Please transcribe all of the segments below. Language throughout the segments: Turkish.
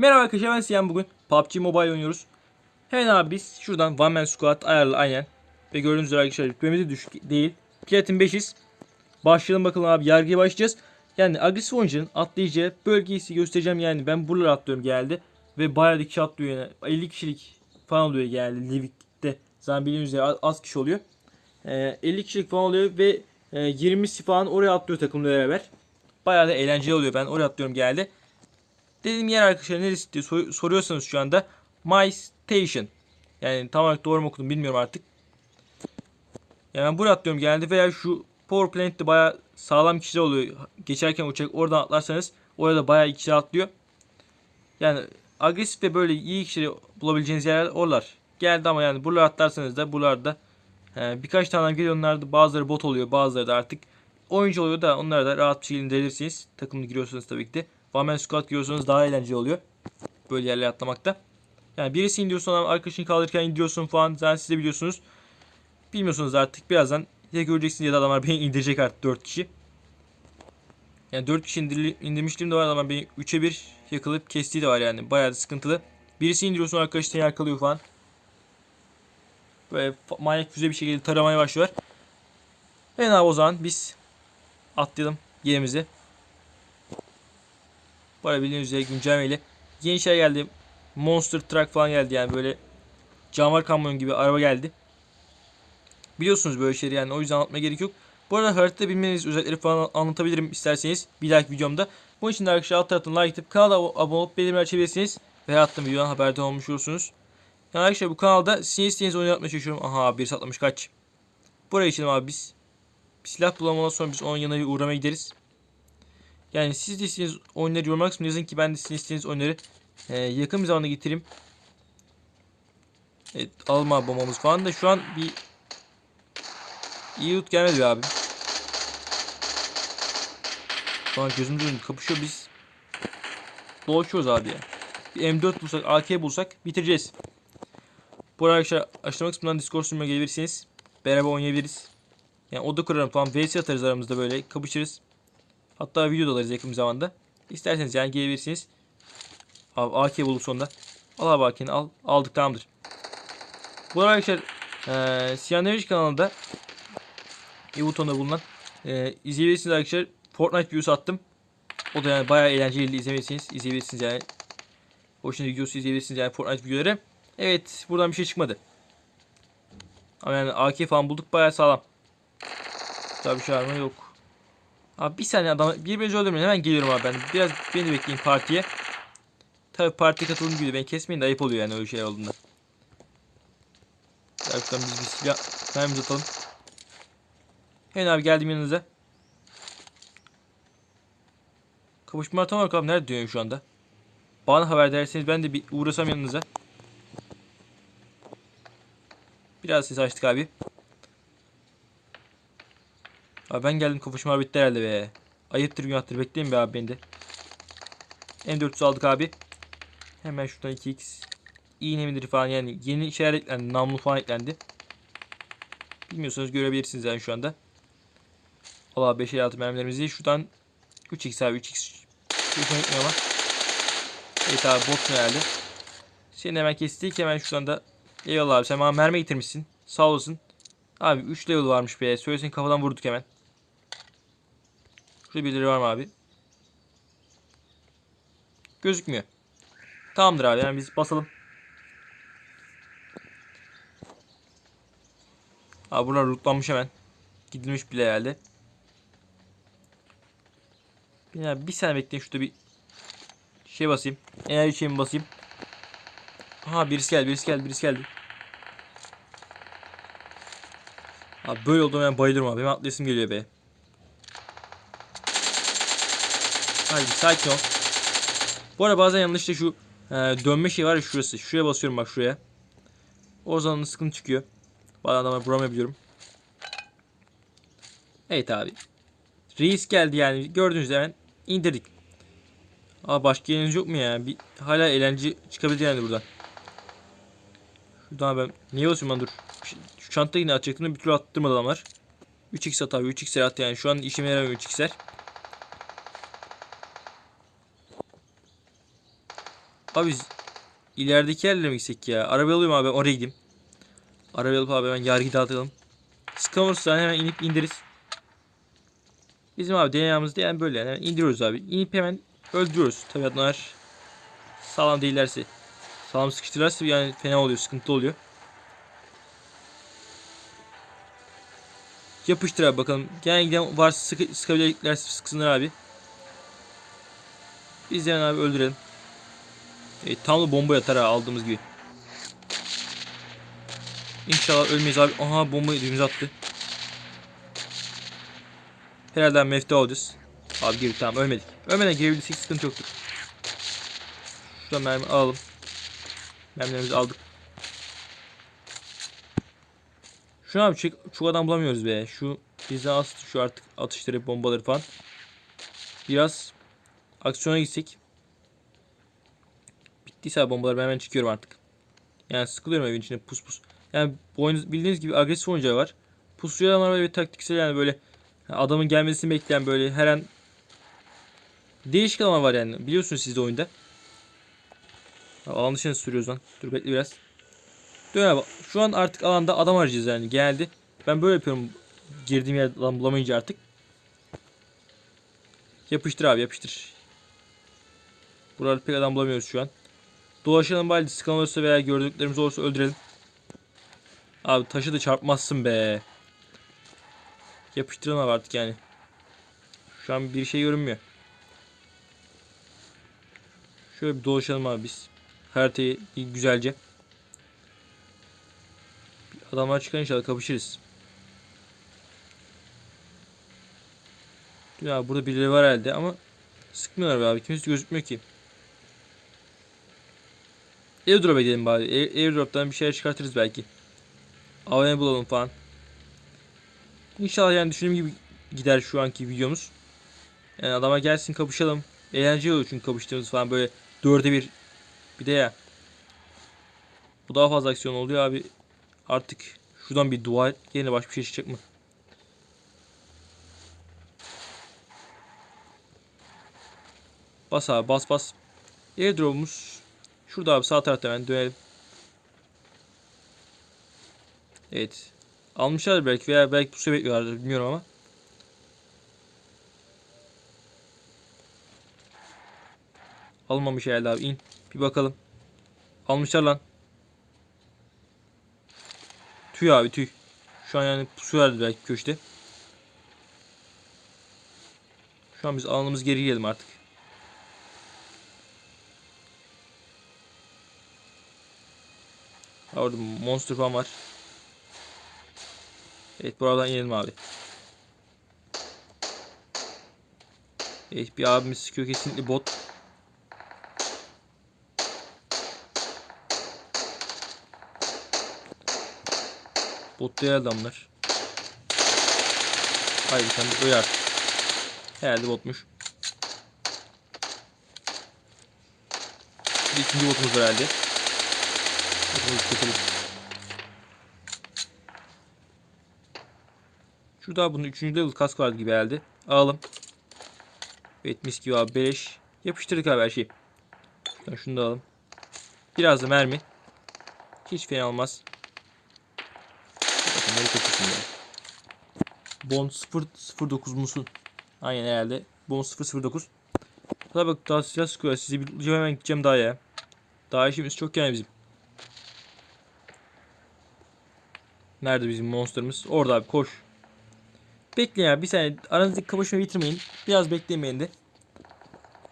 Merhaba arkadaşlar ben Siyan bugün PUBG Mobile oynuyoruz. Hemen abi biz şuradan One Man Squad ayarlı aynen. Ve gördüğünüz üzere arkadaşlar rütbemiz düşük değil. Platin 5'iz. Başlayalım bakalım abi yargıya başlayacağız. Yani agresif oyuncunun atlayacağı bölgeyi göstereceğim yani ben buralara atlıyorum geldi. Ve bayağı da kişi atlıyor yani 50 kişilik falan oluyor geldi Livik'te. Zaten bildiğiniz üzere az kişi oluyor. Ee, 50 kişilik falan oluyor ve e, 20'si falan oraya atlıyor takımla beraber. Bayağı da eğlenceli oluyor ben oraya atlıyorum geldi. Dediğim yer arkadaşlar neresi diye sor- soruyorsanız şu anda My Station. Yani tam olarak doğru mu okudum bilmiyorum artık. Yani ben buraya atlıyorum geldi veya şu Power Plant'te bayağı sağlam kişiler oluyor. Geçerken uçak oradan atlarsanız orada bayağı iyi kişiler atlıyor. Yani agresif ve böyle iyi kişileri bulabileceğiniz yerler oralar. Geldi ama yani buralara atlarsanız da buralarda e, birkaç tane geliyor onlarda bazıları bot oluyor bazıları da artık oyuncu oluyor da onlara da rahat bir şekilde indirirsiniz. Takımlı giriyorsanız tabii ki de. One Man Squad giriyorsanız daha eğlenceli oluyor. Böyle yerlere atlamakta. Yani birisi indiriyorsun ama arkadaşını kaldırırken indiriyorsun falan. Zaten siz de biliyorsunuz. Bilmiyorsunuz artık birazdan ya göreceksiniz ya da adamlar beni indirecek artık 4 kişi. Yani 4 kişi indirli, indirmişliğim de var ama beni 3'e 1 yakalayıp kestiği de var yani. Bayağı sıkıntılı. Birisi indiriyorsun arkadaşını yakalıyor falan. Böyle manyak füze bir şekilde taramaya başlıyorlar. Evet abi o zaman biz atlayalım yerimize. Bu arada bildiğiniz üzere güncellemeyle yeni şey geldi. Monster Truck falan geldi yani böyle canavar kamyon gibi araba geldi. Biliyorsunuz böyle şeyleri yani o yüzden anlatmaya gerek yok. Bu arada haritada bilmeniz özellikleri falan anlatabilirim isterseniz bir dahaki videomda. Bunun için de arkadaşlar alt taraftan like atıp kanala abone olup bildirimleri açabilirsiniz. Ve attığım videodan haberdar olmuş olursunuz. Yani arkadaşlar bu kanalda sizin istediğiniz oyunu yapmaya çalışıyorum. Aha bir satlamış kaç. Buraya geçelim abi biz. Bir silah bulamadan sonra biz onun yanına bir uğramaya gideriz. Yani siz de istediğiniz oyunları yorumlar kısmına yazın ki ben de sizin istediğiniz oyunları e, yakın bir zamanda getireyim. Evet alma bombamız falan da şu an bir iyi loot gelmedi be abi. Şu an gözümüz önünde kapışıyor biz. Dolaşıyoruz abi ya. Bir M4 bulsak, AK bulsak bitireceğiz. Bu arada arkadaşlar açıklama kısmından Discord sunucuma gelebilirsiniz. Beraber oynayabiliriz. Yani oda kurarım falan. VS atarız aramızda böyle kapışırız. Hatta video da alırız yakın zamanda. İsterseniz yani gelebilirsiniz. Abi AK bulduk sonunda. Al abi AK'ni al. Aldık tamamdır. Bu arada arkadaşlar eee Siyan kanalında Evuton'da bulunan eee izleyebilirsiniz arkadaşlar. Fortnite videosu attım. O da yani bayağı eğlenceli izlemelisiniz. İzleyebilirsiniz yani. Hoşuna videosu izleyebilirsiniz yani Fortnite videoları. Evet buradan bir şey çıkmadı. Ama yani AK falan bulduk bayağı sağlam. Daha bir şey var mı? Yok. Abi bir saniye adam birbirinizi öldürmeyin hemen geliyorum abi ben. Biraz beni bekleyin partiye. Tabi partiye katılım gibi beni kesmeyin de ayıp oluyor yani öyle şey olduğunda. Gerçekten biz bir silah mermimizi atalım. Hemen abi geldim yanınıza. Kavuşma tam olarak abi nerede diyorsun şu anda? Bana haber derseniz ben de bir uğrasam yanınıza. Biraz ses açtık abi. Abi ben geldim kavuşma bitti herhalde be. Ayıptır günahtır bekleyin be abi beni de. M400 aldık abi. Hemen şuradan 2x. İğne midir falan yani yeni şeyler eklendi. Namlu falan eklendi. Bilmiyorsanız görebilirsiniz yani şu anda. Allah 5 6 mermilerimizi şuradan 3x abi 3x. Hoşuma gitmiyor ama. Evet abi bot herhalde. Seni hemen kestik hemen şuradan da. Eyvallah abi sen bana mermi getirmişsin. Sağ olasın. Abi 3 level varmış be. Söylesin kafadan vurduk hemen. Şurada birileri var mı abi? Gözükmüyor. Tamamdır abi yani biz basalım. Abi buralar lootlanmış hemen. Gidilmiş bile herhalde. Bir, bir saniye bekleyin şurada bir şey basayım. Enerji şeyimi basayım. Aha birisi geldi birisi geldi birisi geldi. Abi böyle olduğuna ben bayılırım abi. Benim atlayasım geliyor be. Haydi sakin ol. Bu arada bazen yanlışlıkla şu e, dönme şey var ya şurası. Şuraya basıyorum bak şuraya. O zaman sıkıntı çıkıyor. Bazen adamları vuramayabiliyorum. Evet abi. Reis geldi yani. Gördüğünüz gibi hemen indirdik. Aa başka yeriniz yok mu ya? Bir, hala eğlence çıkabilir yani buradan. Şuradan ben niye basıyorum ben dur. Şu- çantayı yine atacaktım da bir türlü attırmadı adamlar. 3x at abi 3x'ler at yani. Şu an işime yaramıyor 3x'ler. Abi ilerideki yerlere mi gitsek ya? Araba alıyorum abi oraya gideyim. Araba alıp abi hemen yargı dağıtalım. Sıkamırsa hemen inip indiririz. Bizim abi dünyamızda yani böyle yani hemen indiriyoruz abi. İnip hemen öldürüyoruz. Tabii adamlar sağlam değillerse. Sağlam sıkıştırırlarsa yani fena oluyor, sıkıntı oluyor. Yapıştır abi bakalım. Gelen giden varsa sıkı, sıkabileceklerse sıksınlar abi. Biz de abi öldürelim. E, tam da bomba yatar ha aldığımız gibi. İnşallah ölmeyiz abi. Aha bombayı dibimize attı. Herhalde mefte olacağız. Abi gir tamam ölmedik. Ölmeden girebildiysek sıkıntı yoktur. Şuradan mermi alalım. Mermilerimizi aldık. Şu abi çok, çok adam bulamıyoruz be. Şu bizden as şu artık atışları bombaları falan. Biraz aksiyona gitsek. Bittiyse abi bombalar ben hemen çıkıyorum artık. Yani sıkılıyorum evin içinde pus pus. Yani bildiğiniz gibi agresif oyuncağı var. Pusucu adamlar böyle taktiksel yani böyle adamın gelmesini bekleyen böyle her an değişik adamlar var yani. Biliyorsunuz siz de oyunda. Alan dışına sürüyoruz lan. Dur bekle biraz. Dön abi. Şu an artık alanda adam arayacağız yani. Geldi. Ben böyle yapıyorum. Girdiğim yerde adam bulamayınca artık. Yapıştır abi yapıştır. Burada pek adam bulamıyoruz şu an. Dolaşalım bari sıkan olursa veya gördüklerimiz olursa öldürelim. Abi taşı da çarpmazsın be. Yapıştıralım abi artık yani. Şu an bir şey görünmüyor. Şöyle bir dolaşalım abi biz. Haritayı güzelce. Adamlar çıkar inşallah kapışırız. Ya burada birileri var herhalde ama sıkmıyorlar abi. Kimse gözükmüyor ki. Airdrop'a gidelim bari. Air- Airdrop'tan bir şeyler çıkartırız belki. AVM bulalım falan. İnşallah yani düşündüğüm gibi gider şu anki videomuz. Yani adama gelsin kapışalım. Eğlenceli olur çünkü kapıştığımız falan böyle dörde bir. Bir de ya. Bu daha fazla aksiyon oluyor abi. Artık şuradan bir dua et. Başka bir şey çıkacak mı? Bas abi bas bas. Airdrop'umuz şurada abi sağ tarafta hemen dönelim. Evet. Almışlar belki veya belki pusu bekliyorlardır bilmiyorum ama. Almamış herhalde abi in. Bir bakalım. Almışlar lan. Tüy abi tüy. Şu an yani pusu verdi belki köşte. Şu an biz alanımız geri gidelim artık. Orada monster falan var. Evet buradan inelim abi. Evet bir abimiz sıkıyor kesinlikle bot. Bot değil adamlar. Haydi sen de öl artık. Herhalde botmuş. Bir ikinci botumuz herhalde. Şurada bunun 3. level kask vardı gibi herhalde. Alalım. Evet gibi abi beleş. Yapıştırdık abi her şeyi. Şuradan şunu da alalım. Biraz da mermi. Hiç fena olmaz. Bakın kaçıyorsun ya. Bond 009 musun? Aynen herhalde. Bond 009. Tabi bak daha silah sıkıyor. Sizi bir hemen gideceğim daha ya. Daha işimiz çok yani bizim. Nerede bizim monsterımız? Orada abi koş. Bekleyin ya bir saniye aranızdaki kapışmayı bitirmeyin. Biraz beklemeyin de.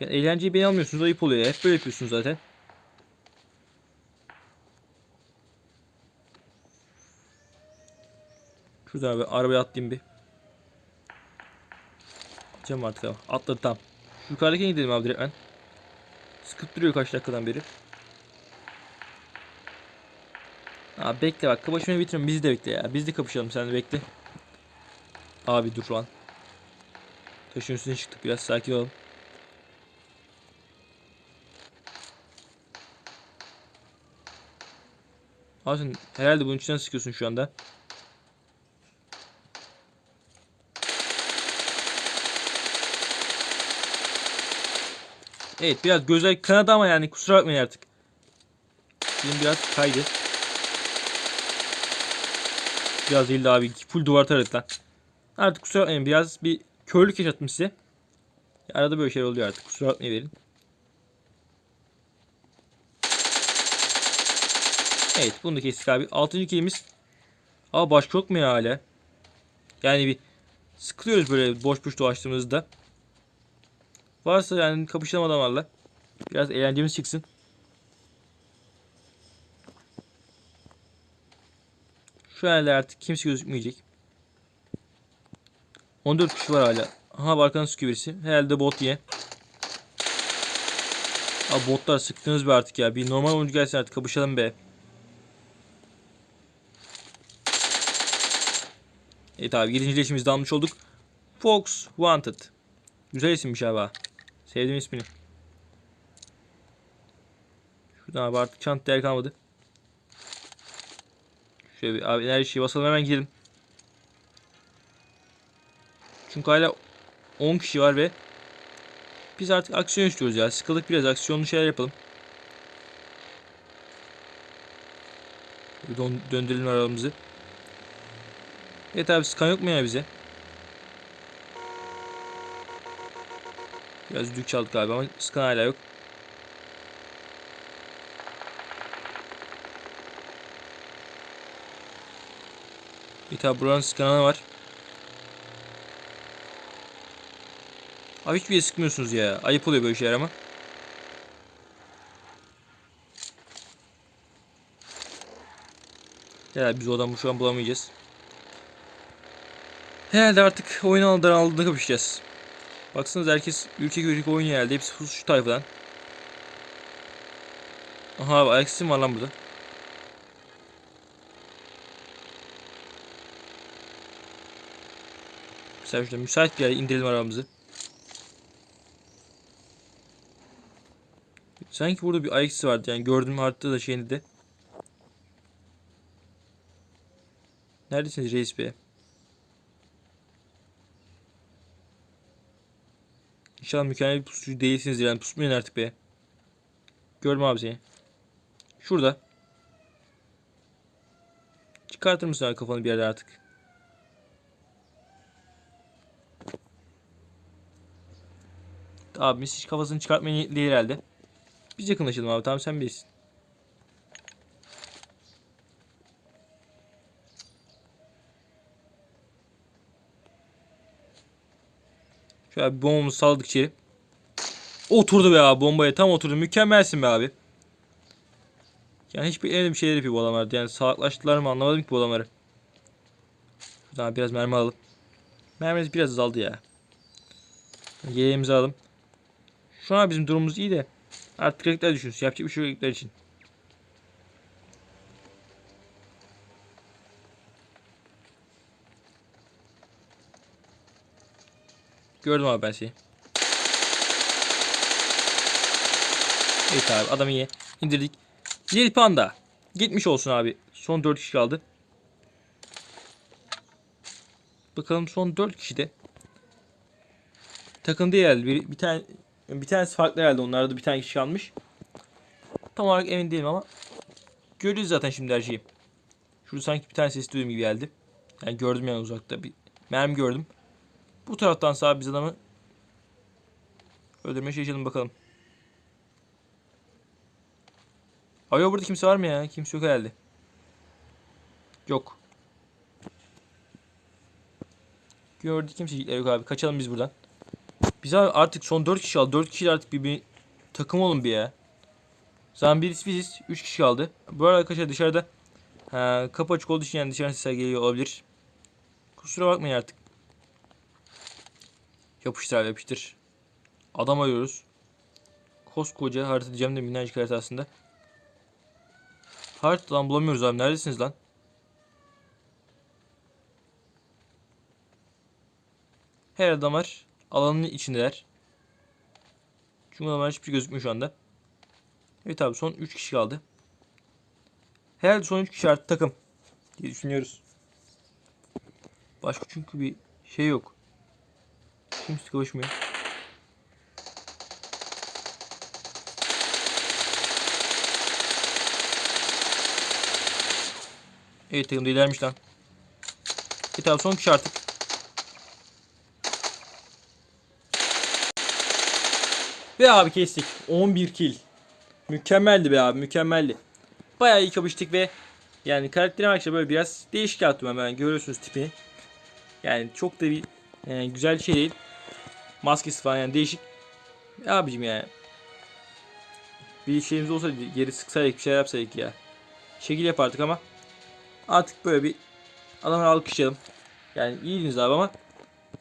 Yani eğlenceyi beni almıyorsunuz ayıp oluyor ya. Hep böyle yapıyorsunuz zaten. Şuradan abi arabaya atlayayım bir. Gideceğim artık abi. Atladı tam. Yukarıdakine gidelim abi direkt ben. Sıkıp duruyor kaç dakikadan beri. Abi bekle bak kapışmayı bitirin bizi de bekle ya. Biz de kapışalım sen de bekle. Abi dur lan. Taşın üstüne çıktık biraz sakin olalım. Abi sen herhalde bunun içinden sıkıyorsun şu anda. Evet biraz gözler kanadı ama yani kusura bakmayın artık. Şimdi biraz kaydı. Biraz değildi abi. Full duvar taradık lan. Artık kusura bakmayın. Biraz bir körlük yaşattım size. Arada böyle şeyler oluyor artık. Kusura bakmayın verin. Evet bunu da kestik abi. Altıncı kilimiz. Aa başka yok mu ya hala? Yani bir sıkılıyoruz böyle boş boş dolaştığımızda. Varsa yani kapışalım adamlarla. Biraz eğlencemiz çıksın. Şu halde artık kimse gözükmeyecek. 14 kişi var hala. Aha arkadan sıkıyor birisi. Herhalde bot diye. Abi botlar sıktınız be artık ya. Bir normal oyuncu gelsin artık kapışalım be. Evet abi 7. leşimizi almış olduk. Fox Wanted. Güzel isimmiş abi. ha. Sevdim ismini. Şuradan abi artık çant değer kalmadı. Şöyle bir abi enerji basalım hemen gidelim. Çünkü hala 10 kişi var ve biz artık aksiyon istiyoruz ya. Sıkıldık biraz aksiyonlu şeyler yapalım. Dön- döndürelim arabamızı. Evet abi skan yok mu ya bize? Biraz düdük çaldık abi ama skan hala yok. Evet abi buranın skanı var. Abi hiçbir yere sıkmıyorsunuz ya. Ayıp oluyor böyle şeyler ama. Ya biz o adamı şu an bulamayacağız. Herhalde artık oyun alanından aldığında kapışacağız. Baksanız herkes ülke ülke oynuyor herhalde. Hepsi şu- tayfadan. Aha abi Alex'im var lan burada. Mesela şurada müsait bir yere indirelim arabamızı. Sanki burada bir Alex'i vardı yani gördüğüm haritada da şeyinde de. Neredesiniz reis be? İnşallah mükemmel bir pusucu değilsiniz yani pusmayın artık be. Görme abi seni. Şurada. Çıkartır mısın kafanı bir yerde artık? Abimiz hiç kafasını çıkartmaya niyetli değil herhalde. Biz yakınlaşalım abi tamam sen bilirsin. Şöyle bir bombamızı salladık içeri. Oturdu be abi bombaya tam oturdu. Mükemmelsin be abi. Yani elimde bir şeyler yapıyor bu adamlar. Yani salaklaştılar mı anlamadım ki bu adamları. Şuradan biraz mermi alalım. Mermimiz biraz azaldı ya. Yeleğimizi alalım. Şu an bizim durumumuz iyi de. Artık rakipler düşünsün. Yapacak bir şey yok için. Gördüm abi ben seni. Evet abi adamı iyi. indirdik. Lil Panda. Gitmiş olsun abi. Son 4 kişi kaldı. Bakalım son 4 kişi de. Takım değil herhalde. Bir, bir tane bir tanesi farklı herhalde. Onlarda da bir tane kişi kalmış. Tam olarak emin değilim ama görüyoruz zaten şimdi her şeyi. Şurada sanki bir tane ses duyduğum gibi geldi. Yani gördüm yani uzakta bir mermi gördüm. Bu taraftan sağ biz adamı öldürmeye çalışalım bakalım. Ya burada kimse var mı ya? Kimse yok herhalde. Yok. Gördük kimsecikler yok abi. Kaçalım biz buradan. Biz abi artık son 4 kişi kaldı. 4 kişi artık bir, bir takım olun bir ya. Zaman birisi biziz. 3 kişi kaldı. Bu arada arkadaşlar dışarıda ha, kapı açık olduğu için yani dışarıdan sesler geliyor olabilir. Kusura bakmayın artık. Yapıştır abi yapıştır. Adam arıyoruz. Koskoca harita diyeceğim de minnacık harita aslında. Haritadan bulamıyoruz abi. Neredesiniz lan? Her adamlar alanın içindeler. Çünkü adamlar hiçbir şey gözükmüyor şu anda. Evet abi son 3 kişi kaldı. Herhalde son 3 kişi artık takım diye düşünüyoruz. Başka çünkü bir şey yok. Kimse koşmuyor. Evet takım da ilermiş lan. Evet abi son kişi artık. Ve abi kestik. 11 kill. Mükemmeldi be abi mükemmeldi. Bayağı iyi kapıştık ve yani karakterim arkadaşlar böyle biraz değişik yaptım hemen görüyorsunuz tipini. Yani çok da bir e, güzel şey değil. Maskesi falan yani değişik. Abicim yani. Bir şeyimiz olsa geri sıksaydık bir şeyler yapsaydık ya. Şekil yapardık ama artık böyle bir adamı alkışlayalım. Yani iyiydiniz abi ama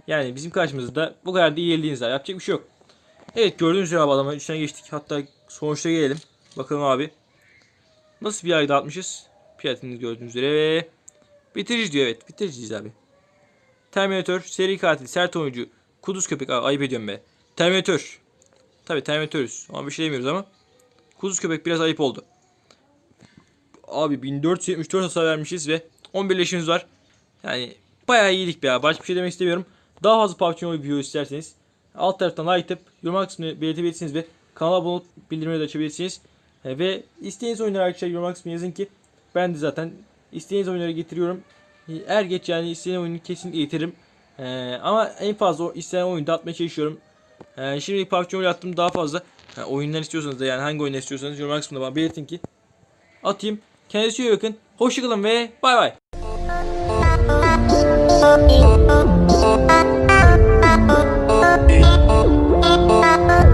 yani bizim karşımızda bu kadar da iyi değildiniz abi. Yapacak bir şey yok. Evet gördüğünüz gibi abi adamın içine geçtik. Hatta sonuçta gelelim. Bakalım abi. Nasıl bir ay dağıtmışız? Fiyatını gördüğünüz üzere ve bitirici diyor evet. Bitiriciyiz abi. Terminator, seri katil, sert oyuncu, kuduz köpek. Aa, ayıp ediyorum be. Terminator. Tabi Terminator'üz. Ama bir şey demiyoruz ama. Kuduz köpek biraz ayıp oldu. Abi 1474 hasar vermişiz ve 11 leşimiz var. Yani bayağı iyilik be ya. Başka bir şey demek istemiyorum. Daha fazla PUBG Mobile video isterseniz alt taraftan like atıp yorum kısmını belirtebilirsiniz ve kanala abone olup bildirimleri de açabilirsiniz. E, ve istediğiniz oyunları arkadaşlar yorum kısmına yazın ki ben de zaten istediğiniz oyunları getiriyorum. E, Er geç yani istediğin oyunu kesinlikle getiririm. E, ama en fazla istenen oyunu da atmaya çalışıyorum. E, şimdi PUBG Mobile attım daha fazla. E, oyunlar istiyorsanız da yani hangi oyunlar istiyorsanız yorum kısmında bana belirtin ki atayım. Kendinize iyi bakın. Hoşçakalın ve bay bay. Oh, oh,